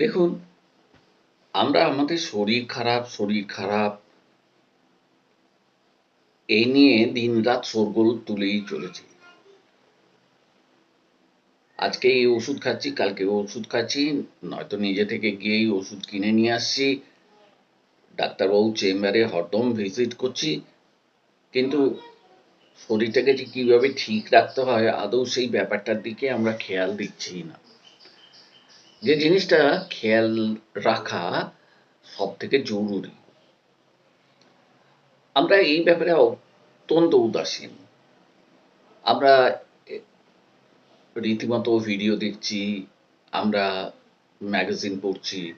দেখুন, আমরা আমাদের শরীর খারাপ শরীর খারাপ এই নিয়ে দিনরাত শোরগোল তুলেই চলেছি। আজকে এই ওষুধ খাচ্ছি, কালকে ওষুধ খাচ্ছি, নয়তো নিজে থেকে গিয়েই ওষুধ কিনে নিয়ে আসছি। ডাক্তারবাবু চেম্বারে হরদম ভিজিট করছি, কিন্তু শরীরটাকে যে কীভাবে ঠিক রাখতে হয়, আদৌ সেই ব্যাপারটার দিকে আমরা খেয়াল দিচ্ছি না। যে জিনিসটা খেয়াল রাখা সব থেকে জরুরি। আমরা এই ব্যাপারে অত্যন্ত উদাসীন। আমরা রীতিমতো ভিডিও দেখছি, আমরা ম্যাগাজিন পড়ছি,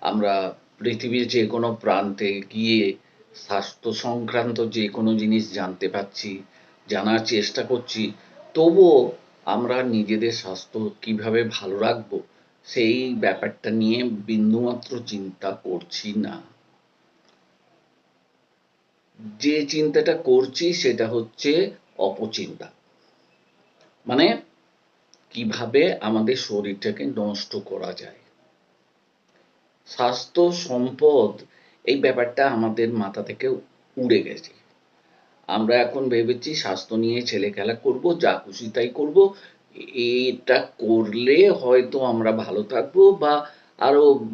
আমরা পৃথিবীর যে কোনো প্রান্তে গিয়ে স্বাস্থ্য সংক্রান্ত যে কোনো জিনিস জানতে পারছি জানার চেষ্টা করছি, তবুও আমরা নিজেদের স্বাস্থ্য কীভাবে ভালো রাখব সেই ব্যাপারটা নিয়ে বিন্দুমাত্র চিন্তা করছি না। যে চিন্তাটা করছি সেটা হচ্ছে অপচিন্তা। মানে কীভাবে আমাদের শরীরটাকে নষ্ট করা যায়। স্বাস্থ্য সম্পদ এই ব্যাপারটা আমাদের মাথা থেকে উড়ে গেছে। আমরা এখন ভেবেছি স্বাস্থ্য নিয়ে ছেলে খেলা করব, যা খুশি তাই করব এটা করলে হয়তো আমরা ভালো থাকব বা আরও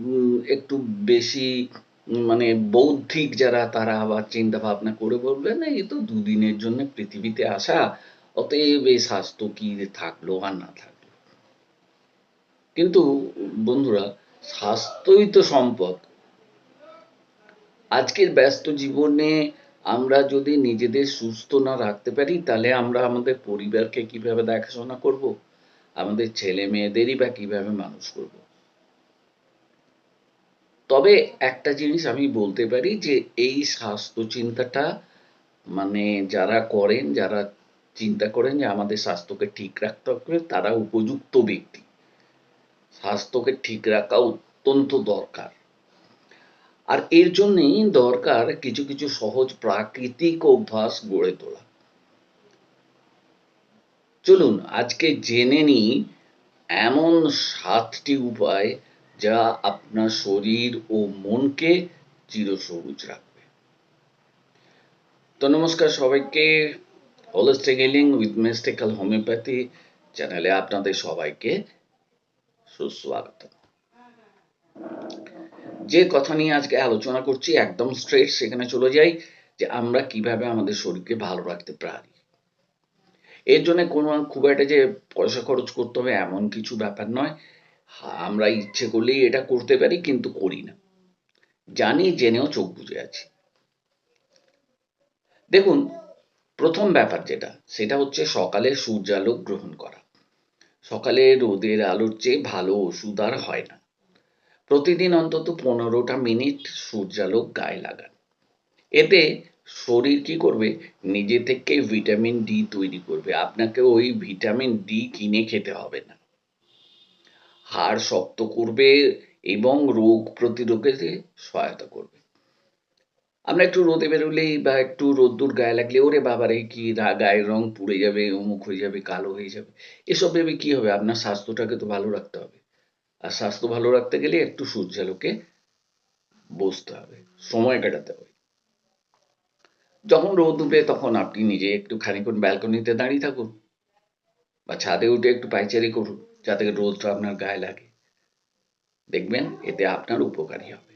একটু বেশি মানে বৌদ্ধিক যারা তারা আবার চিন্তা ভাবনা করে বলবেন এই তো দুদিনের জন্য পৃথিবীতে আসা, অতএব এই স্বাস্থ্য কি থাকল আর না থাকল? কিন্তু বন্ধুরা, স্বাস্থ্যই তো সম্পদ। আজকের ব্যস্ত জীবনে আমরা যদি নিজেদের সুস্থ না রাখতে পারি, তাহলে আমরা আমাদের পরিবারকে কীভাবে দেখাশোনা করব? আমাদের ছেলে মেয়েদেরই বা কীভাবে মানুষ করব? তবে একটা জিনিস আমি বলতে পারি যে, এই স্বাস্থ্য চিন্তাটা মানে যারা করেন, যারা চিন্তা করেন যে আমাদের স্বাস্থ্যকে ঠিক রাখতে হবে, তারা উপযুক্ত ব্যক্তি। স্বাস্থ্যকে ঠিক রাখা অত্যন্ত দরকার। আর এর জন্যই দরকার কিছু কিছু সহজ প্রাকৃতিক অভ্যাস গড়ে তোলা। চলুন আজকে জেনে নিই এমন সাতটি উপায় যা আপনার শরীর ও মনকে চিরসবুজ রাখবে। তো নমস্কার সবাইকে। Holistic healing with mystical homeopathy চ্যানেলে আপনাদের সবাইকে সুস্বাগত যে কথা নিয়ে আজকে আলোচনা করছি একদম স্ট্রেট সেখানে চলে যাই যে আমরা কীভাবে আমাদের শরীরকে ভালো রাখতে পারি। এর জন্য কোনো খুব একটা যে পয়সা খরচ করতে হবে এমন কিছু ব্যাপার নয়। আমরা ইচ্ছে করলেই এটা করতে পারি কিন্তু করি না। জানি, জেনেও চোখ বুঝে আছি। দেখুন, প্রথম ব্যাপার যেটা, সেটা হচ্ছে সকালে সূর্যালোক গ্রহণ করা। সকালে রোদের আলোর চেয়ে ভালো ওষুধ আর হয় না। প্রতিদিন অন্তত পনেরোটা মিনিট সূর্যালোক গায়ে লাগান। এতে শরীর কি করবে? নিজে থেকে ভিটামিন ডি তৈরি করবে। আপনাকে ওই ভিটামিন ডি কিনে খেতে হবে না। হাড় শক্ত করবে এবং রোগ প্রতিরোধে সহায়তা করবে। আমরা একটু রোদে বেরোলেই বা একটু রোদ্দুর গায়ে লাগলে, ওরে বাবারে, কি গায়ের রং পুড়ে যাবে, অমুক হয়ে যাবে, কালো হয়ে যাবে। এসব ভেবে কি হবে? আপনার স্বাস্থ্যটাকে তো ভালো রাখতে হবে। আর স্বাস্থ্য ভালো রাখতে গেলে একটু সূর্যালোকে বসতে হবে, সময় কাটাতে হবে। যখন রোদ উঠবে তখন আপনি নিজে একটু খানিক্ষণ ব্যালকনিতে দাঁড়িয়ে থাকুন বা ছাদে উঠে একটু পাইচারি করুন, যাতে রোদটা আপনার গায়ে লাগে। দেখবেন এতে আপনার উপকারী হবে।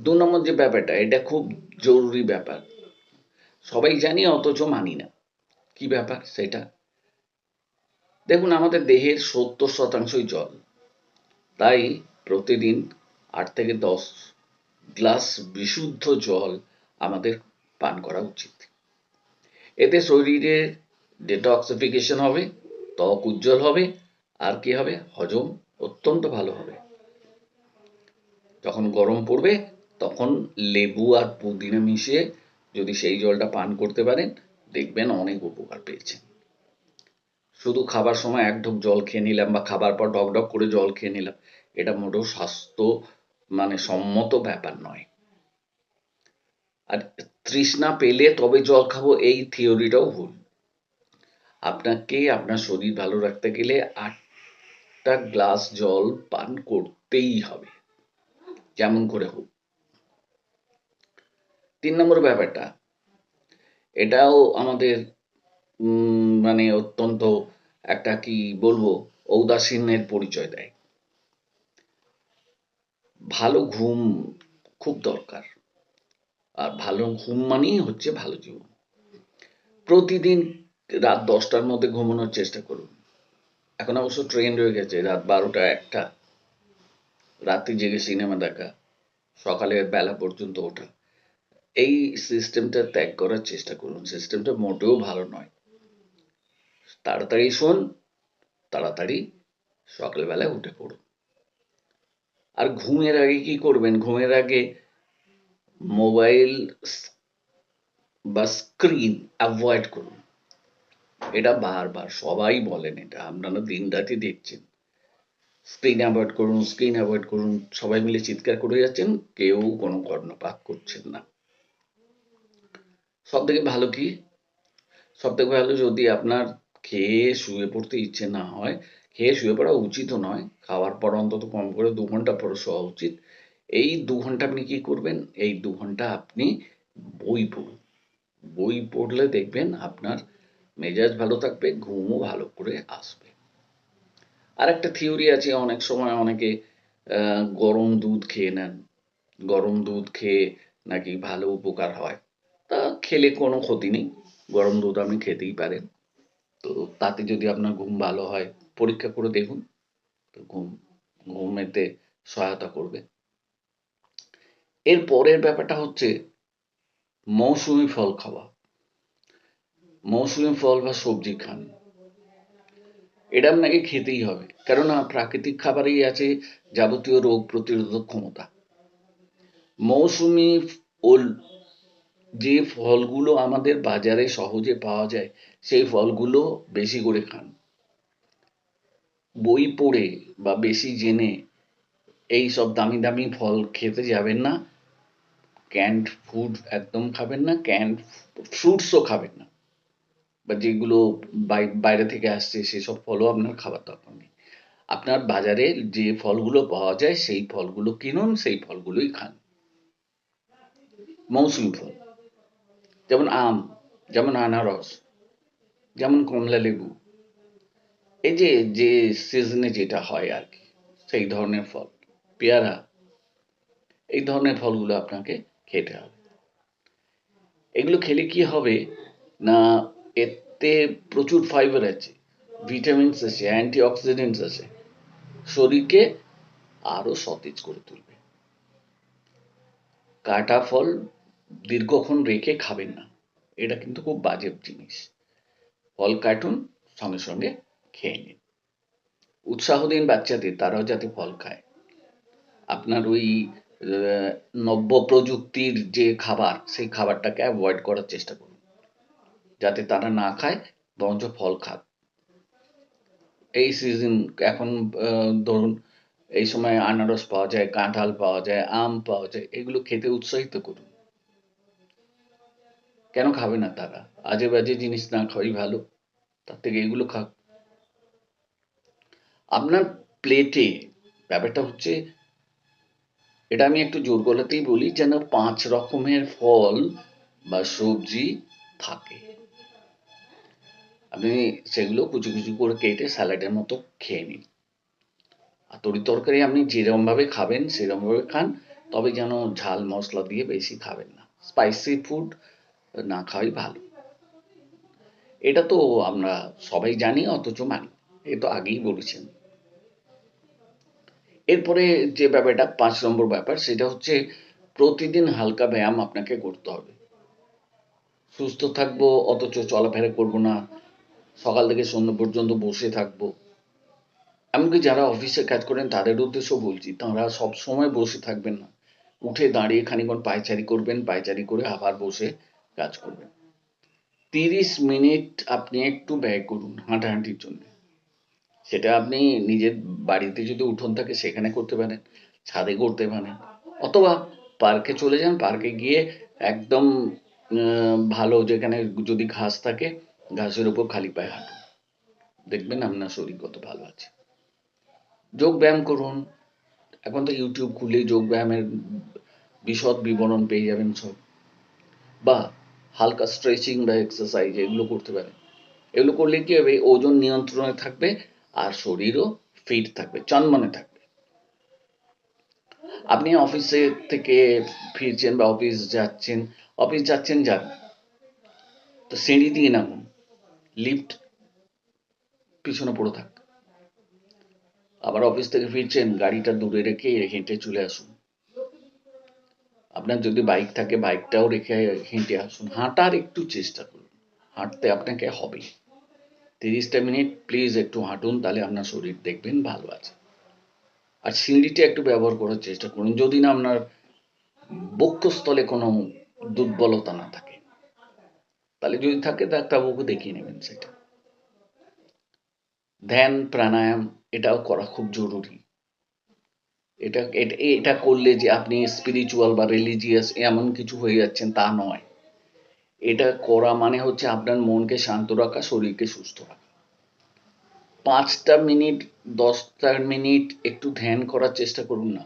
দু নম্বর যে ব্যাপারটা, এটা খুব জরুরি ব্যাপার। সবাই জানি, অথচ মানি না। কি ব্যাপার সেটা? দেখুন, আমাদের দেহের সত্তর শতাংশই জল। তাই প্রতিদিন আট থেকে দশ গ্লাস বিশুদ্ধ জল আমাদের পান করা উচিত। এতে শরীরে ডেটক্সিফিকেশন হবে, ত্বক উজ্জ্বল হবে, আর কি হবে? হজম অত্যন্ত ভালো হবে। যখন গরম পড়বে, তখন লেবু আর পুদিনা মিশিয়ে যদি সেই জলটা পান করতে পারেন, দেখবেন অনেক উপকার পেয়েছেন। শুধু খাবার সময় এক ঢোক জল খেয়ে নিলাম বা খাবার পর ঢক ঢক করে জল খেয়ে নিলাম, এটা মোটেও স্বাস্থ্য মানে সম্মত ব্যাপার নয়। আর তৃষ্ণা পেলে তবে জল খাব, এই থিওরিটাও ভুল। আপনাকে, আপনার শরীর ভালো রাখতে গেলে আটটা গ্লাস জল পান করতেই হবে, যেমন করে হোক। তিন নম্বর ব্যাপারটা, এটাও আমাদের মানে অত্যন্ত একটা কি বলব, ঔদাসীন্যের পরিচয় দেয়। ভালো ঘুম খুব দরকার। আর ভালো ঘুম মানেই হচ্ছে ভালো জীবন। প্রতিদিন রাত দশটার মধ্যে ঘুমানোর চেষ্টা করুন। এখন অবশ্য ট্রেন্ড হয়ে গেছে, রাত বারোটা একটা। রাত্রি জেগে সিনেমা দেখা, সকালে বেলা পর্যন্ত ওঠা। এই সিস্টেমটা ত্যাগ করার চেষ্টা করুন। সিস্টেমটা মোটেও ভালো নয়। তাড়াতাড়ি শোন, তাড়াতাড়ি সকালবেলায় উঠে পড়ুন আর ঘুমের আগে কি করবেন? ঘুমের আগে মোবাইল বা স্ক্রিন অ্যাভয়েড করুন। এটা বারবার সবাই বলেন এটা, আপনারা দিন রাতি দেখছেন। স্ক্রিন অ্যাভয়েড করুন, স্ক্রিন অ্যাভয়েড করুন, সবাই মিলে চিৎকার করে যাচ্ছেন, কেউ কোনো কর্ণপাত করছেন না। সব থেকে ভালো কি? সব থেকে ভালো যদি আপনার খেয়ে শুয়ে পড়তে ইচ্ছে না হয়, খেয়ে শুয়ে পড়া উচিতও নয়। খাওয়ার পর অন্তত কম করে দু ঘণ্টা পরে শোয়া উচিত। এই দু ঘণ্টা আপনি কি করবেন? এই দু ঘণ্টা আপনি বই পড়ুন। বই পড়লে দেখবেন আপনার মেজাজ ভালো থাকবে, ঘুমও ভালো করে আসবে। আর একটা থিওরি আছে, অনেক সময় অনেকে গরম দুধ খেয়ে নেন। গরম দুধ খেয়ে নাকি ভালো উপকার হয়। তা খেলে কোনো ক্ষতি নেই। গরম দুধ আপনি খেতেই পারেন। তো তাতে যদি আপনার ঘুম ভালো হয়, পরীক্ষা করে দেখুন। তো ঘুম, ঘুমেতে সহায়তা করবে। এর পরের ব্যাপারটা হচ্ছে মৌসুমি ফল খাওয়া। মৌসুমি ফল বা সবজি খান। এটা আপনাকে খেতেই হবে। কেননা প্রাকৃতিক খাবারেই আছে যাবতীয় রোগ প্রতিরোধক ক্ষমতা। মৌসুমি ওল যে ফলগুলো আমাদের বাজারে সহজে পাওয়া যায়, সেই ফলগুলো বেশি করে খান। বই পড়ে বা বেশি জেনে এই সব দামি দামি ফল খেতে যাবেন না। ক্যান্ড ফুড একদম খাবেন না ক্যান্ড ফ্রুটসও খাবেন না। বা যেগুলো বাই- বাইরে থেকে আসছে, সেসব ফলও আপনার খাবার দরকার নেই। আপনার বাজারে যে ফলগুলো পাওয়া যায়, সেই ফলগুলো কিনুন, সেই ফলগুলোই খান। মৌসুমি ফল। যেমন আম, যেমন আনারস, যেমন কমলা লেবু। এই যে যে সিজনে যেটা হয় আর কি, সেই ধরনের ফল, পেয়ারা, এই ধরনের ফলগুলো আপনাকে খেতে হবে। এগুলো খেলে কি হবে না, এতে প্রচুর ফাইবার আছে ভিটামিনস আছে অ্যান্টি অক্সিডেন্টস আছে, শরীরকে আরও সতেজ করে তুলবে। কাটা ফল দীর্ঘক্ষণ রেখে খাবেন না। এটা কিন্তু খুব বাজে জিনিস। ফল কাটুন, সঙ্গে সঙ্গে খেয়ে নিন। উৎসাহ দিন বাচ্চাদের, তারাও যাতে ফল খায়। আপনার ওই নব্য প্রযুক্তির যে খাবার, সেই খাবারটাকে অ্যাভয়েড করার চেষ্টা করুন। যাতে তারা না খায়, বরঞ্চ ফল খাক। এই সিজন এখন ধরুন, এই সময় আনারস পাওয়া যায়, কাঁঠাল পাওয়া যায়, আম পাওয়া যায়, এগুলো খেতে উৎসাহিত করুন। কেন খাবে না তারা? আজে বাজে জিনিস না খাওয়াই ভালো, তার থেকে এগুলো খাক। আপনার প্লেটে ব্যাপারটা হচ্ছে, এটা আমি একটু জোর গলাতেই বলি, যেন পাঁচ রকমের ফল বা সবজি থাকে। আপনি সেগুলো কুচি কুচি করে কেটে স্যালাডের মতো খেয়ে নিন। আর তরি তরকারি আপনি যেরকম ভাবে খাবেন, সেরকম ভাবে খান, তবে যেন ঝাল মশলা দিয়ে বেশি খাবেন না। স্পাইসি ফুড না খাওয়াই ভালো। এটা তো আমরা সবাই জানি, অথচ মানি। এ তো আগেই বলেছেন। এরপরে যে ব্যাপারটা, পাঁচ নম্বর ব্যাপার, সেটা হচ্ছে প্রতিদিন হালকা ব্যায়াম আপনাকে করতে হবে। সুস্থ থাকব, অথচ চলাফেরা করব না। সকাল থেকে সন্ধ্যা পর্যন্ত বসে থাকব। এমনকি যারা অফিসে কাজ করেন, তাদের উদ্দেশ্য বলছি, তারা সব সময় বসে থাকবেন না। উঠে দাঁড়িয়ে খানিকক্ষণ পায়চারি করবেন, পায়চারি করে আবার বসে কাজ করবেন তিরিশ মিনিট আপনি একটু ব্যয় করুন হাঁটাহাঁটির জন্য। সেটা আপনি নিজের বাড়িতে যদি উঠোন থাকে সেখানে করতে পারেন, ছাদে করতে পারেন, অথবা পার্কে চলে যান পার্কে গিয়ে একদম ভালো যেখানে যদি ঘাস থাকে, ঘাসের উপর খালি পায়ে হাঁটুন। দেখবেন আপনার শরীর কত ভালো আছে। যোগ ব্যায়াম করুন। এখন তো ইউটিউব খুললেই যোগ ব্যায়ামের বিশদ বিবরণ পেয়ে যাবেন সব। বা হালকা স্ট্রেচিং বা এক্সারসাইজ এগুলো করতে পারেন এগুলো করলে কি হবে? ওজন নিয়ন্ত্রণে থাকবে আর শরীরও ফিট থাকবে, চনমনে থাকবে। আপনি অফিসে থেকে ফিরছেন বা অফিস যাচ্ছেন অফিস যাচ্ছেন যান তো সিঁড়ি দিয়ে নামুন লিফট পিছনে পড়ে থাক। আবার অফিস থেকে ফিরছেন, গাড়িটা দূরে রেখে হেঁটে চলে আসুন। আপনার যদি বাইক থাকে বাইকটাও রেখে হেঁটে আসুন। হাঁটার একটু চেষ্টা করুন। হাঁটতে আপনাকে হবে। তিরিশটা মিনিট প্লিজ একটু হাঁটুন, তাহলে আপনার শরীর দেখবেন ভালো আছে। আর সিঁড়িটা একটু ব্যবহার করার চেষ্টা করুন, যদি না আপনার বক্ষস্থলে কোনো দুর্বলতা না থাকে। তাহলে যদি থাকে, ডাক্তারবাবুকে দেখিয়ে নেবেন সেটা। ধ্যান, প্রাণায়াম, এটাও করা খুব জরুরি। এটা, এটা- করলে যে আপনি স্পিরিচুয়াল বা রিলিজিয়াস এমন কিছু হয়ে যাচ্ছেন তা নয়। এটা করা মানে হচ্ছে আপনার মনকে শান্ত রাখা, শরীরকে সুস্থ রাখা। পাঁচটা মিনিট, দশটা মিনিট একটু ধ্যান করার চেষ্টা করুন না।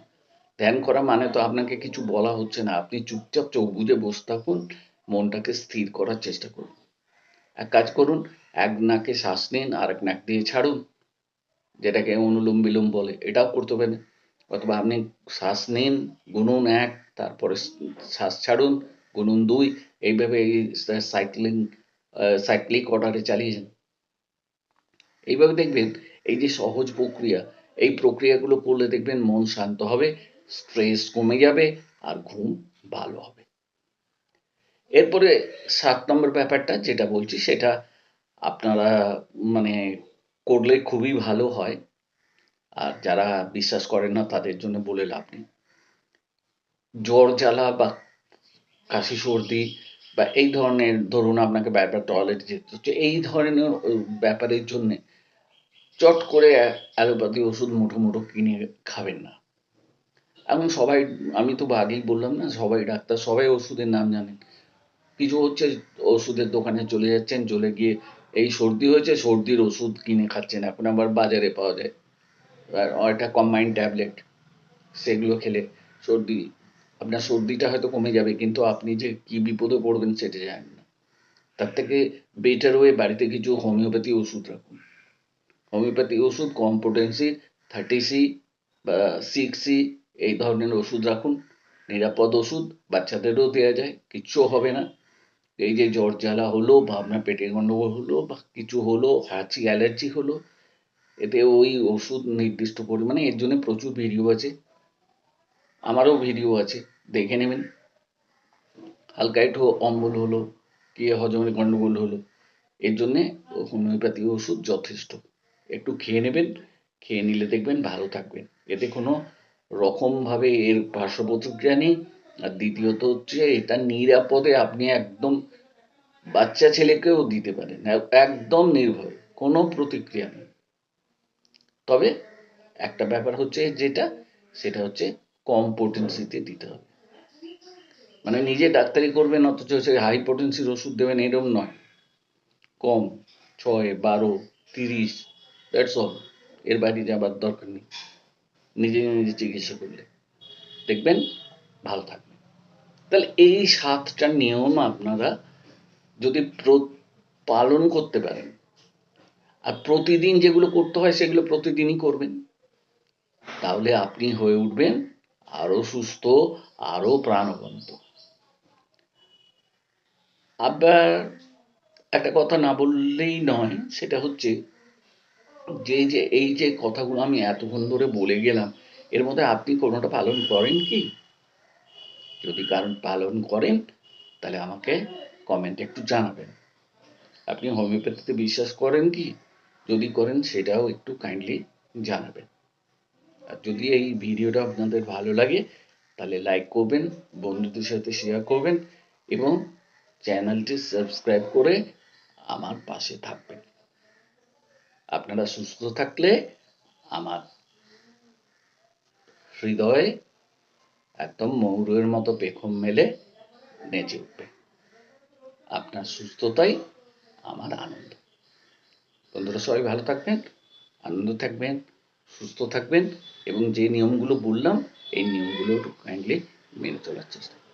ধ্যান করা মানে তো আপনাকে কিছু বলা হচ্ছে না। আপনি চুপচাপ চোখ বুজে বসে থাকুন, মনটাকে স্থির করার চেষ্টা করুন। এক কাজ করুন, এক নাকে শ্বাস নিন আর এক নাক দিয়ে ছাড়ুন। যেটাকে অনুলোম বিলোম বলে, এটাও করতে পারেন। অথবা আপনি শ্বাস নিন, গুনুন এক, তারপরে শ্বাস ছাড়ুন, গুনুন দুই, এইভাবে এই সাইক্লিং সাইক্লিক অর্ডারে চালিয়ে যান। এইভাবে দেখবেন এই যে সহজ প্রক্রিয়া, এই প্রক্রিয়াগুলো করলে দেখবেন মন শান্ত হবে স্ট্রেস কমে যাবে আর ঘুম ভালো হবে। এরপরে সাত নম্বর ব্যাপারটা যেটা বলছি, সেটা আপনারা মানে করলে খুবই ভালো হয়। আর যারা বিশ্বাস করেন না, তাদের জন্য বলে লাভ নেই। জ্বর জ্বালা বা কাশি, সর্দি বা এই ধরনের, ধরুন আপনাকে বারবার টয়লেট যেতে হচ্ছে, এই ধরনের ব্যাপারের জন্য চট করে অ্যালোপ্যাথি ওষুধ মুঠো মুঠো কিনে খাবেন না। এখন সবাই, আমি তো আগেই বললাম না, সবাই ডাক্তার, সবাই ওষুধের নাম জানেন। কিছু হচ্ছে ওষুধের দোকানে চলে যাচ্ছেন, চলে গিয়ে এই সর্দি হয়েছে, সর্দির ওষুধ কিনে খাচ্ছেন। এখন আবার বাজারে পাওয়া যায়। একটা কম্বাইন্ড ট্যাবলেট সেগুলো খেলে সর্দি, আপনার সর্দিটা হয়তো কমে যাবে, কিন্তু আপনি যে কি বিপদে পড়বেন সেটা জানেন না। তার থেকে বেটার হয়ে বাড়িতে কিছু হোমিওপ্যাথি ওষুধ রাখুন। হোমিওপ্যাথি ওষুধ, কম পোটেন্সি থার্টি সি বা সিক্স সি এই ধরনের ওষুধ রাখুন। নিরাপদ ওষুধ, বাচ্চাদেরও দেওয়া যায়, কিচ্ছু হবে না। এই যে জ্বর জ্বালা হলো বা আপনার পেটের গন্ডগোল হলো বা কিছু হলো, হাঁচি, অ্যালার্জি হলো এতে ওই ওষুধ নির্দিষ্ট পরিমাণে এর জন্য প্রচুর ভিডিও আছে। আমারও ভিডিও আছে, দেখে নেবেন। হালকা একটু অম্বল হলো, কি হজমের গন্ডগোল হলো, এর জন্যে হোমিওপ্যাথি ওষুধ যথেষ্ট। একটু খেয়ে নেবেন, খেয়ে নিলে দেখবেন ভালো থাকবেন। এতে কোনো রকমভাবে এর পার্শ্ব প্রতিক্রিয়া নেই। আর দ্বিতীয়ত হচ্ছে, এটা নিরাপদে আপনি একদম বাচ্চা ছেলেকেও দিতে পারেন। একদম নির্ভয়, কোনো প্রতিক্রিয়া নেই। তবে একটা ব্যাপার হচ্ছে যেটা, সেটা হচ্ছে কম পোটেন্সিতে দিতে হবে। মানে নিজে ডাক্তারি করবেন, অথচ সেই হাই পোটেন্সির ওষুধ দেবেন, এরকম নয়। কম, ছয়, বারো, তিরিশ দ্যাটস অল এর বাইরে যাবার দরকার নেই। নিজে নিজে চিকিৎসা করলে। দেখবেন, ভালো থাকবেন তাহলে এই সাতটা নিয়ম আপনারা যদি পালন করতে পারেন আর প্রতিদিন যেগুলো করতে হয় সেগুলো প্রতিদিনই করবেন। তাহলে আপনি হয়ে উঠবেন আরও সুস্থ, আরও প্রাণবন্ত। আবার একটা কথা না বললেই নয়, সেটা হচ্ছে যে যে, এই যে কথাগুলো আমি এতক্ষণ ধরে বলে গেলাম, এর মধ্যে আপনি কোনোটা পালন করেন কি? যদি কারণ পালন করেন, তাহলে আমাকে কমেন্টে একটু জানাবেন। আপনি হোমিওপ্যাথিতে বিশ্বাস করেন কি? যদি করেন সেটাও একটু কাইন্ডলি জানাবেন। আর যদি এই ভিডিওটা আপনাদের ভালো লাগে, তাহলে লাইক করবেন, বন্ধুদের সাথে শেয়ার করবেন এবং চ্যানেলটি সাবস্ক্রাইব করে আমার পাশে থাকবেন। আপনারা সুস্থ থাকলে আমার হৃদয়ে একদম ময়ূরের মতো পেখম মেলে নেচে উঠবে। আপনার সুস্থতাই আমার আনন্দ। বন্ধুরা সবাই ভালো থাকবেন, আনন্দ থাকবেন, সুস্থ থাকবেন এবং যে নিয়মগুলো বললাম, এই নিয়মগুলো একটু কাইন্ডলি মেনে চলার চেষ্টা